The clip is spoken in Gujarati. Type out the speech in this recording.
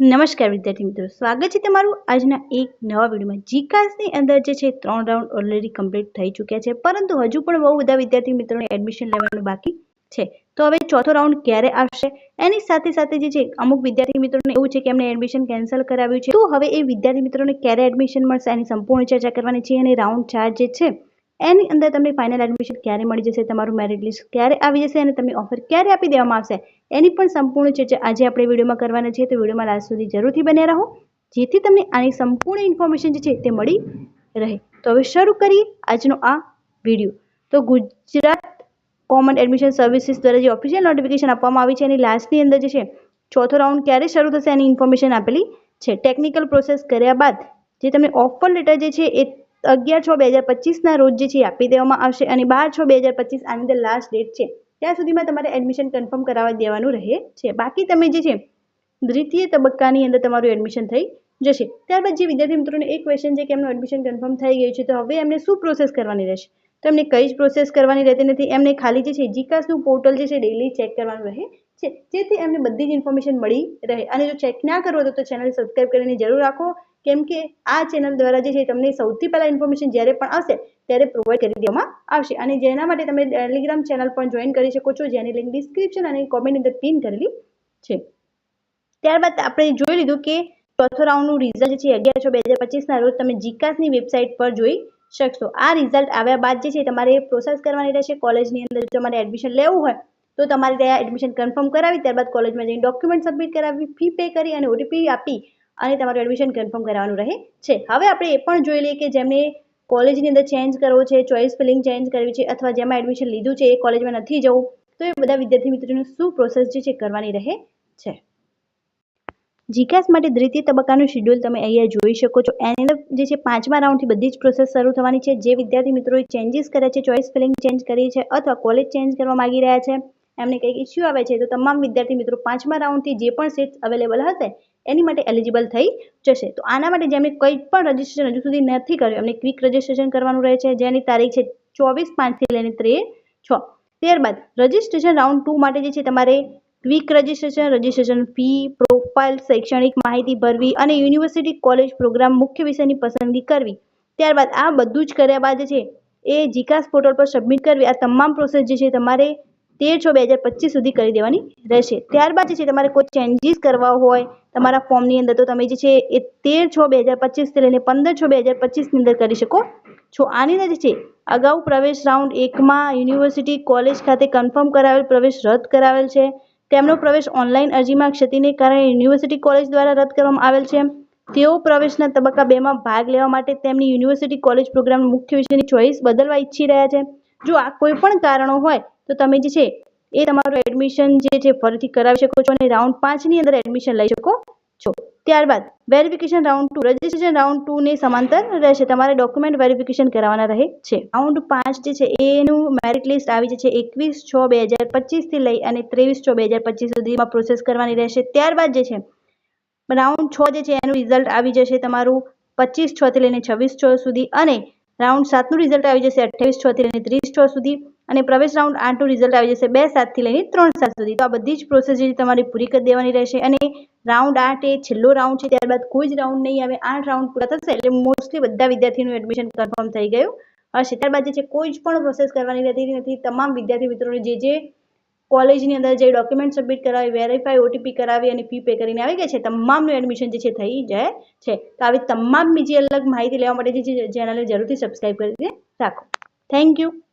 નમસ્કાર વિદ્યાર્થી મિત્રો, સ્વાગત છે તમારું આજના એક નવા વિડીયોમાં. જીકાસની અંદર જે છે, ત્રણ રાઉન્ડ ઓલરેડી કમ્પ્લીટ થઈ ચૂક્યા છે, પરંતુ હજુ પણ બહુ બધા વિદ્યાર્થી મિત્રોને એડમિશન લેવાનું બાકી છે. તો હવે ચોથો રાઉન્ડ ક્યારે આવશે? એની સાથે સાથે જે છે, અમુક વિદ્યાર્થી મિત્રોને એવું છે કે એમને એડમિશન કેન્સલ કરાવ્યું છે. તો હવે એ વિદ્યાર્થી મિત્રોને ક્યારે એડમિશન મળશે? એની સંપૂર્ણ ચર્ચા કરવાની છે અને રાઉન્ડ ચાર જે છે એની અંદર તમને ફાઇનલ એડમિશન ક્યારે મળી જશે, તમારું મેરિટ લિસ્ટ ક્યારે આવી જશે અને તમને ઓફર ક્યારે આપી દેવામાં આવશે, એની પણ સંપૂર્ણ ચર્ચા આજે આપણે વિડીયોમાં કરવાના છે તો વિડીયોમાં લાસ્ટ સુધી જરૂરથી બન્યા રહો, જેથી તમને આની સંપૂર્ણ ઇન્ફોર્મેશન જે છે તે મળી રહે. તો હવે શરૂ કરીએ આજનો આ વીડિયો. તો ગુજરાત કોમન એડમિશન સર્વિસીસ દ્વારા જે ઓફિશિયલ નોટિફિકેશન આપવામાં આવી છે, એની લાસ્ટની અંદર જે છે, ચોથો રાઉન્ડ ક્યારે શરૂ થશે એની ઇન્ફોર્મેશન આપેલી છે. ટેકનિકલ પ્રોસેસ કર્યા બાદ જે તમને ઓફર લેટર જે છે, એ અગિયાર છ બે હજાર પચીસના રોજ જે છે આપી દેવામાં આવશે અને બાર છ બે હજાર પચીસ આની અંદર લાસ્ટ ડેટ છે. ત્યાં સુધીમાં તમારે એડમિશન કન્ફર્મ કરાવવા દેવાનું રહે છે. બાકી તમે જે છે, દ્વિતીય તબક્કાની અંદર તમારું એડમિશન થઈ જશે. ત્યારબાદ જે વિદ્યાર્થી મિત્રોને એક ક્વેશ્ચન છે કે એમનું એડમિશન કન્ફર્મ થઈ ગયું છે, તો હવે એમને શું પ્રોસેસ કરવાની રહેશે? તો એમને કઈ જ પ્રોસેસ કરવાની રહેતી નથી. એમને ખાલી જે છે જીકાસનું પોર્ટલ જે છે ડેલી ચેક કરવાનું રહે છે. જેથી એમને બધી જ ઇન્ફોર્મેશન મળી રહે. અને જો ચેક ના કરો તો ચેનલ સબસ્ક્રાઈબ કરીને જરૂર રાખો. કેમ કે આ ચેનલ દ્વારા જે છે તમને સૌથી પહેલાં ઇન્ફોર્મેશન જ્યારે પણ આવશે, ત્યારે પ્રોવાઈડ કરી દેવામાં આવશે. અને જેના માટે તમે ટેલિગ્રામ ચેનલ પણ જોઈન કરી શકો છો, જેની લિંક ડિસ્ક્રિપ્શન અને કોમેન્ટ અંદર પિન કરેલી છે. ત્યારબાદ આપણે જોઈ લીધું કે ચોથો રાઉન્ડનું રિઝલ્ટ છે અગિયાર છ બે હજાર પચીસના રોજ તમે જીકાસની વેબસાઇટ પર જોઈ શકશો. આ રિઝલ્ટ આવ્યા બાદ જે છે તમારે પ્રોસેસ કરવાની રહેશે. કોલેજની અંદર તમારે એડમિશન લેવું હોય, તો તમારે ત્યાં એડમિશન કન્ફર્મ કરાવી, ત્યારબાદ કોલેજમાં જઈને ડોક્યુમેન્ટ સબમિટ કરાવી ફી પે કરી અને ઓટીપી આપી. અને તમારું એડમિશન કન્ફર્મ કરાવવાનું રહે છે. હવે આપણે એ પણ જોઈ લઈએ કે જેમને કોલેજની અંદર ચેન્જ કરવો છે ચોઇસ ફિલિંગ ચેન્જ કરવી છે અથવા જેમાં એડમિશન લીધું છે એ કોલેજમાં નથી જવું, તો એ બધા વિદ્યાર્થી મિત્રોનું શું પ્રોસેસ જે છે કરવાની રહે છે. જીકાસ માટે દ્વિતીય તબક્કાનું શેડ્યુલ તમે અહીંયા જોઈ શકો છો. એની અંદર જે છે પાંચમા રાઉન્ડથી બધી જ પ્રોસેસ શરૂ થવાની છે. જે વિદ્યાર્થી મિત્રોએ ચેન્જીસ કર્યા છે ચોઇસ ફિલિંગ ચેન્જ કરી છે અથવા કોલેજ ચેન્જ કરવા માગી રહ્યા છે એમને કંઈક ઇસ્યુ આવે છે, તો તમામ વિદ્યાર્થી મિત્રો પાંચમા રાઉન્ડથી જે પણ સીટ્સ અવેલેબલ હશે, એની માટે એલિજિબલ થઈ જશે. તો આના માટે જેમને કંઈ પણ રજિસ્ટ્રેશન હજુ સુધી નથી કર્યું, એમને ક્વિક રજિસ્ટ્રેશન કરવાનું રહે છે, જેની તારીખ છે ચોવીસ પાંચથી લઈને ત્રે છ. ત્યારબાદ રજિસ્ટ્રેશન રાઉન્ડ ટુ માટે જે છે તમારે quick registration registration fee profile શૈક્ષણિક માહિતી ભરવી અને યુનિવર્સિટી કોલેજ પ્રોગ્રામ મુખ્ય વિષયની પસંદગી કરવી. ત્યારબાદ, આ બધું જ કર્યા બાદ છે એ જીકાસ પોર્ટલ પર સબમિટ કરવી. આ તમામ પ્રોસેસ જે છે તમારે તેર છ બે હજાર પચીસ સુધી કરી દેવાની રહેશે. ત્યારબાદ જે છે, તમારે કોઈ ચેન્જીસ કરવા હોય, તમારા ફોર્મની અંદર તો તમે જે છે, એ તેર છ બે હજાર પચીસથી લઈને પંદર છ બે હજાર પચીસની અંદર કરી શકો છો. આની અંદર જે છે, અગાઉ પ્રવેશ રાઉન્ડ એકમાં યુનિવર્સિટી કોલેજ ખાતે કન્ફર્મ કરાવેલ પ્રવેશ રદ કરાવેલ છે. તેમનો પ્રવેશ ઓનલાઈન અરજીમાં ક્ષતિને કારણે યુનિવર્સિટી કોલેજ દ્વારા રદ કરવામાં આવેલ છે. તેઓ પ્રવેશના તબક્કા બેમાં ભાગ લેવા માટે તેમની યુનિવર્સિટી કોલેજ પ્રોગ્રામ મુખ્ય વિષયની ચોઈસ બદલવા ઈચ્છી રહ્યા છે. જો આ કોઈ પણ કારણો હોય, તો તમે જે છે, એ તમારું એડમિશન જે છે, ફરીથી કરાવી શકો છો અને રાઉન્ડ પાંચની અંદર એડમિશન લઈ શકો છો. ત્યારબાદ verification round two registration round ટુને સમાંતર રહેશે. તમારે ડોક્યુમેન્ટ વેરિફિકેશન કરાવવાના રહે છે. રાઉન્ડ પાંચ જે છે, એનું મેરિટ લિસ્ટ આવી છે એકવીસ છ બે હજાર પચીસથી લઈ અને ત્રેવીસ છ બે હજાર પચીસ સુધીમાં પ્રોસેસ કરવાની રહેશે. ત્યારબાદ જે છે રાઉન્ડ છ જે છે, એનું રિઝલ્ટ આવી જશે તમારું પચીસ છથી લઈને છવ્વીસ છ સુધી અને રાઉન્ડ સાતનું રિઝલ્ટ આવી જશે અઠ્યાવીસ છથી લઈને ત્રીસ છ સુધી અને પ્રવેશ રાઉન્ડ આઠનું રિઝલ્ટ આવી જશે બે સાતથી લઈને ત્રણ સાત સુધી. તો આ બધી જ પ્રોસેસ જે તમારી પૂરી કરી દેવાની રહેશે અને રાઉન્ડ આઠ એ છેલ્લો રાઉન્ડ છે, ત્યારબાદ કોઈ જ રાઉન્ડ નહીં આવે. આઠ રાઉન્ડ પૂરા થશે એટલે મોસ્ટલી બધા વિદ્યાર્થીનું એડમિશન કન્ફર્મ થઈ ગયું. હશે. ત્યારબાદ જે છે, કોઈ જ પણ પ્રોસેસ કરવાની રહેતી નથી. તમામ વિદ્યાર્થી મિત્રોને જે જે કોલેજની અંદર જે ડોક્યુમેન્ટ સબમિટ કરાવી વેરીફાઈ ઓટીપી કરાવી અને ફી પે કરીને આવી ગયા છે, તમામનું એડમિશન જે છે, થઈ જાય છે. તો આવી તમામ બીજી અલગ માહિતી લેવા માટે જે ચેનલને જરૂરથી સબસ્ક્રાઈબ કરીને રાખો. Thank you